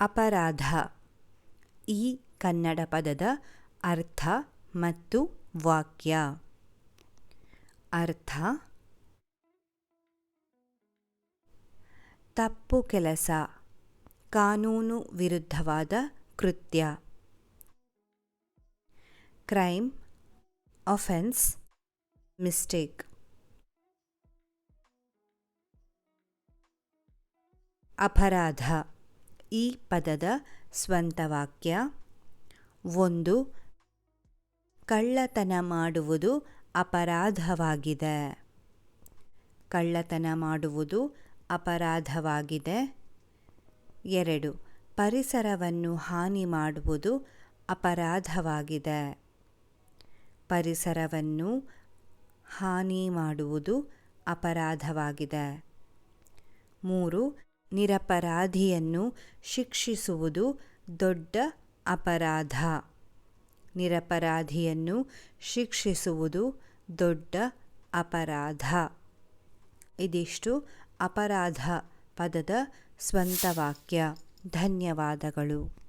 ಅಪರಾಧ. ಈ ಕನ್ನಡ ಪದದ ಅರ್ಥ ಮತ್ತು ವಾಕ್ಯ. ಅರ್ಥ. ತಪ್ಪು ಕೆಲಸ. ಕಾನೂನು ವಿರುದ್ಧವಾದ ಕೃತ್ಯ. Crime offence mistake. ಅಪರಾಧ. ಈ ಪದದ ಸ್ವಂತ ವಾಕ್ಯ. ಒಂದು, ಕಳ್ಳತನ ಮಾಡುವುದು ಅಪರಾಧವಾಗಿದೆ. ಕಳ್ಳತನ ಮಾಡುವುದು ಅಪರಾಧವಾಗಿದೆ. ಎರಡು, ಪರಿಸರವನ್ನು ಹಾನಿ ಮಾಡುವುದು ಅಪರಾಧವಾಗಿದೆ. ಪರಿಸರವನ್ನು ಹಾನಿ ಮಾಡುವುದು ಅಪರಾಧವಾಗಿದೆ. ಮೂರು ನಿರಪರಾಧಿಯನ್ನು ಶಿಕ್ಷಿಸುವುದು ದೊಡ್ಡ ಅಪರಾಧ. ನಿರಪರಾಧಿಯನ್ನು ಶಿಕ್ಷಿಸುವುದು ದೊಡ್ಡ ಅಪರಾಧ. ಇದಿಷ್ಟು ಅಪರಾಧ ಪದದ ಸ್ವಂತ ವಾಕ್ಯ. ಧನ್ಯವಾದಗಳು.